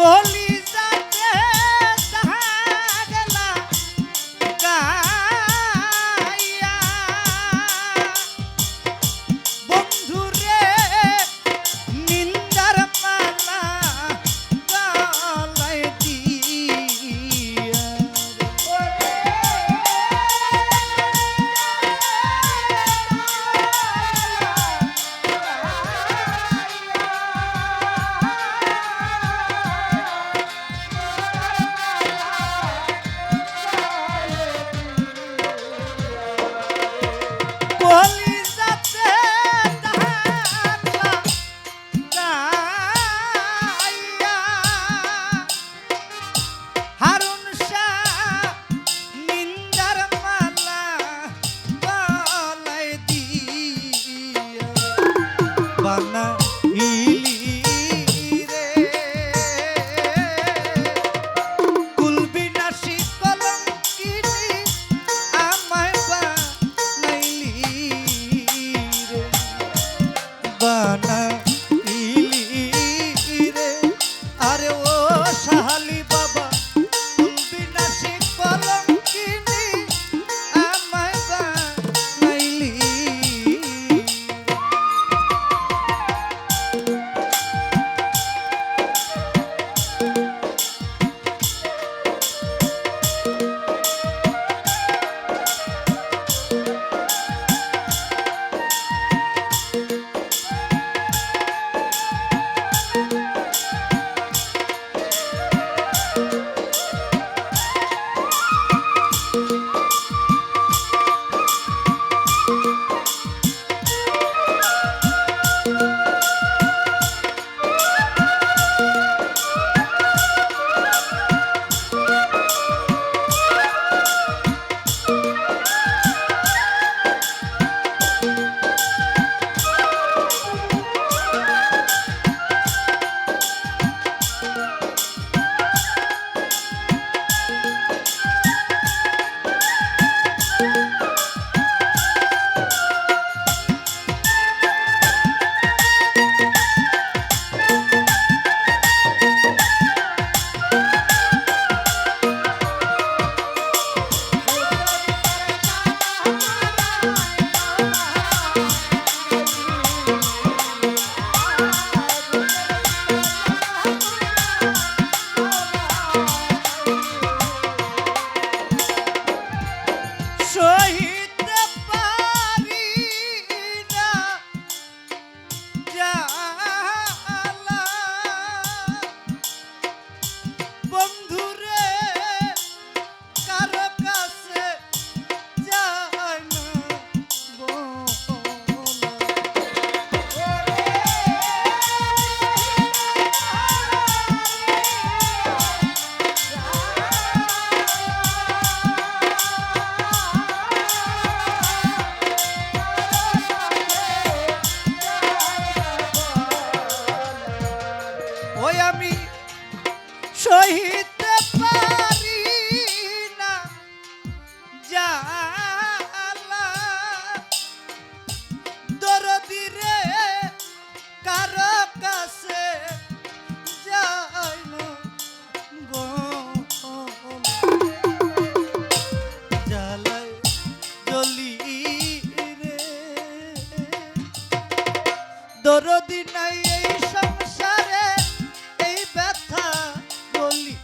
Bolí. জালা দরদি রে, কারও কাছে যাইল জালায় জলি রে। দরদি নাই এই সংসারে, এই ব্যথা বলি।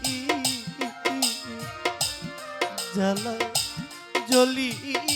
জালায় dolly.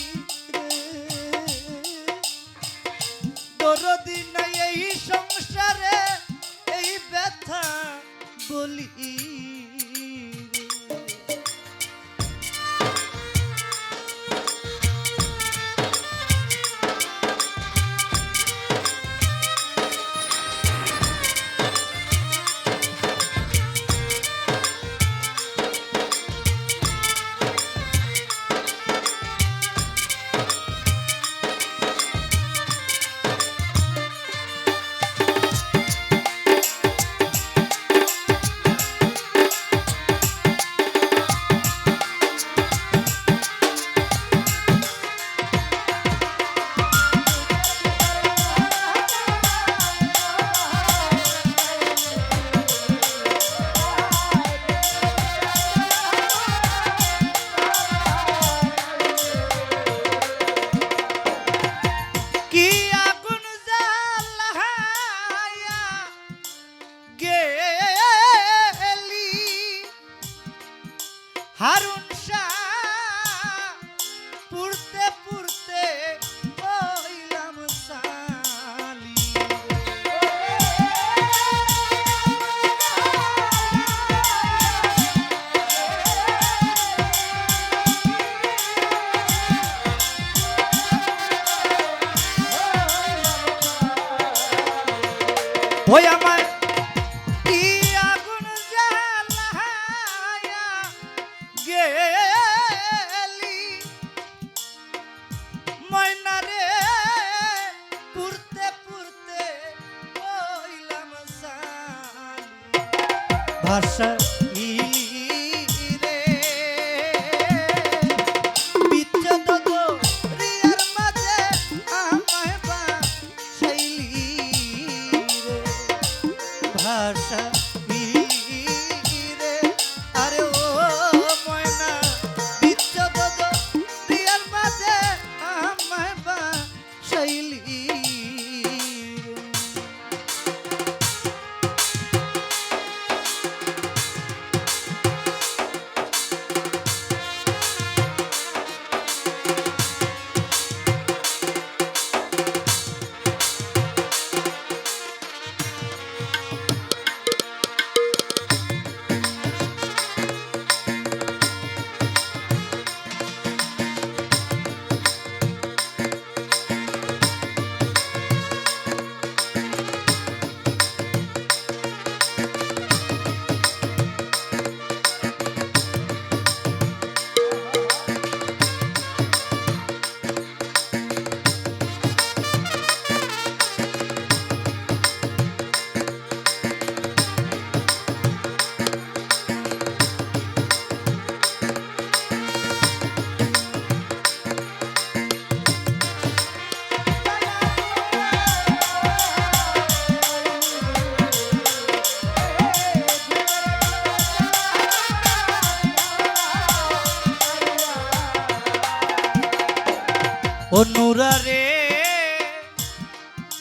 অনুরারে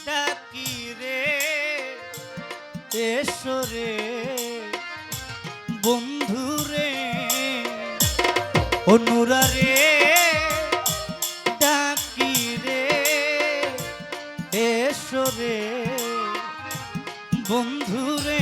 ডাকি রে? এসো রে বন্ধু রে। অনুরারে ডাকি রে? এসো রে বন্ধু রে।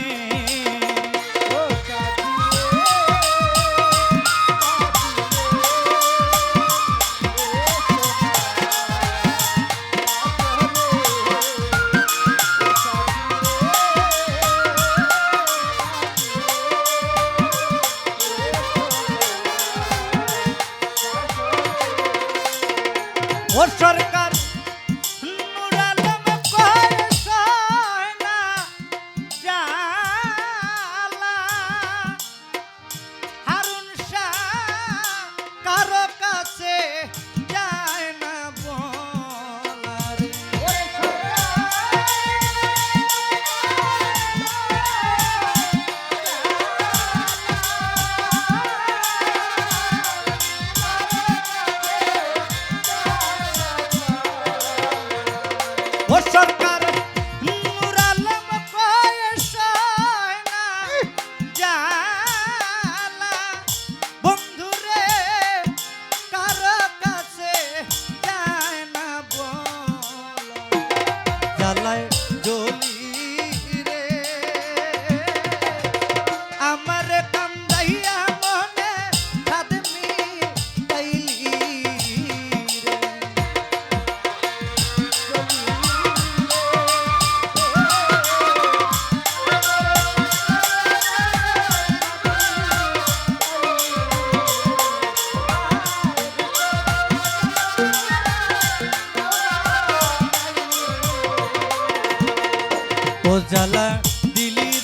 passar de livre.